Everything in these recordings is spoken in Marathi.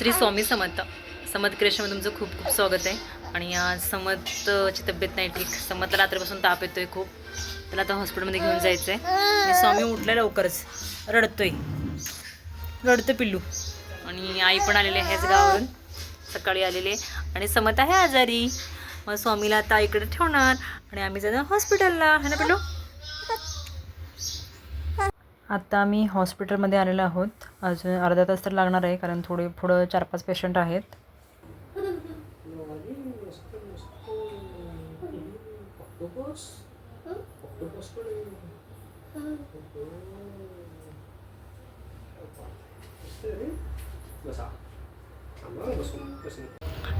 श्री स्वामी समर्थ समत क्रिएशनमध्ये तुमचं खूप खूप स्वागत आहे. आणि आज समर्थची तब्येत नाही ठीक. समतला रात्रीपासून ताप येतोय खूप. त्याला आता हॉस्पिटलमध्ये घेऊन जायचं आहे आणि स्वामी उठलाय लवकरच. रडतोय. रडतं पिल्लू. आणि आई पण आलेली आहेच गावावरून. सकाळी आलेले आणि समत आहे आजारी. मग स्वामीला आता इकडे ठेवणार. आणि आम्ही जाणार हॉस्पिटलला. है ना पिल्लू? आत्ता आम्ही हॉस्पिटलमध्ये आलेलो आहोत. अजून अर्धा तास तर लागणार आहे कारण थोडे पुढं चार पाच पेशंट आहेत.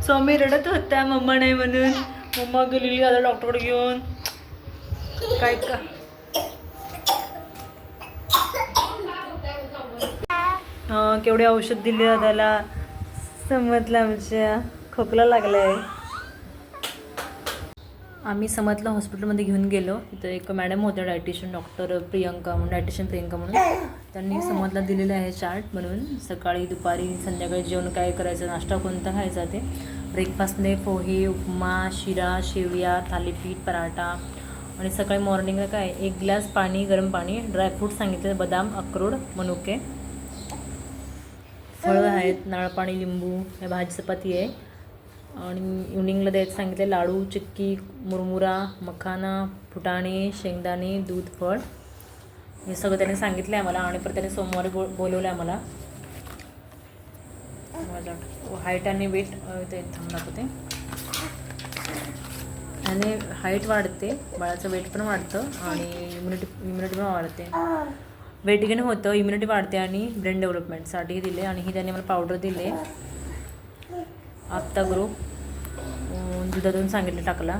स्वामी रडत होत्या मम्मा नाही म्हणून. मम्मा गेलेली आता डॉक्टरकडे घेऊन. काय का केवढे औषध दिले हो त्याला? समजलं आमच्या. खोकला लागलाय. आम्ही समतला हॉस्पिटलमध्ये घेऊन गेलो. तिथं एक मॅडम होत्या डायटिशियन डॉक्टर प्रियंका म्हणून डायटिशियन प्रियंका म्हणून. त्यांनी समतला दिलेलं आहे चार्ट म्हणून. सकाळी दुपारी संध्याकाळी जेवण काय करायचं नाश्ता कोणता खायचा ते. ब्रेकफास्टने पोहे उपमा शिरा शेवया थालीपीठ पराठा. आणि सकाळी मॉर्निंगला काय? एक ग्लास पाणी गरम पाणी ड्रायफ्रूट सांगितलं बदाम अक्रोड मनुके. फळं आहेत नारपाणी लिंबू हे भाजी चपाती आहे. आणि इव्हनिंगला द्यायचं सांगितलं लाडू चिक्की मुरमुरा मखाना फुटाणे शेंगदाणे दूध फळ. हे सगळं त्याने सांगितलं आहे मला आणि परत त्याने सोमवारी बो बोलवलं आहे मला हाईट आणि वेट ते थांबणार होते आणि हाईट वाढते बाळाचं वेट पण वाढतं आणि इम्युनिटी इम्युनिटी पण वाढते. वेट गेन होतं इम्युनिटी वाढते आणि ब्रेन डेव्हलपमेंटसाठी दिले आणि ही त्यांनी मला पावडर दिले. आत्ता ग्रुप दुधातून सांगितलं टाकला.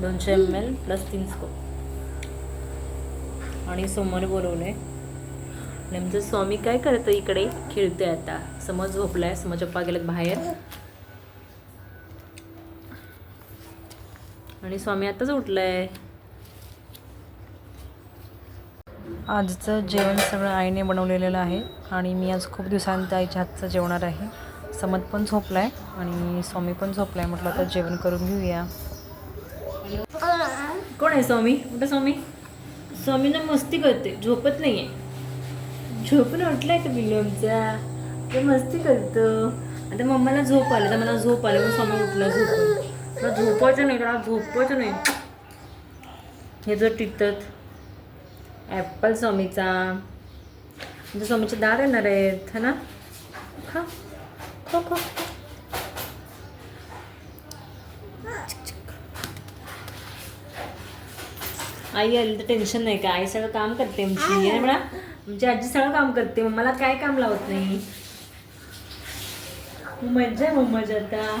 दोनशे एम एल प्लस तीन स्कोप आणि सोमवारी बोलवले नेमचं आणि आमचं स्वामी काय करतं इकडे? खेळते आता. समज झोपलाय समज पप्पा गेलेत बाहेर. आणि स्वामी आताच उठलाय. आजचं जेवण सगळं आईने बनवलेलं आहे आणि मी आज खूप दिवसांत आईच्या हातचं जेवणार आहे. समत पण झोपला आहे आणि स्वामी पण झोपला आहे म्हटलं तर जेवण करून घेऊया. कोण आहे स्वामी? कुठं स्वामी? स्वामीला मस्ती करते. झोपत नाही आहे झोपून उठलाय का बिल्लू आमचा. ते मस्ती करतो. आता मम्माला झोप आलं. तर मला झोप आलं. पण स्वामी उठला झोपून. मला झोपायचं नाही. त्याला झोपायचं नाही. हे जर टिकतात. ॲपल स्वामीचा. म्हणजे स्वामीचे दार येणार आहेत है ना? खा खो खो. आई आली तर टेन्शन नाही का आई सगळं काम करते आमची. आहे म्हणा आमची आजी सगळं काम करते. मग मला काय काम लावत नाही? मजा मज्जा आहे मग मजा आता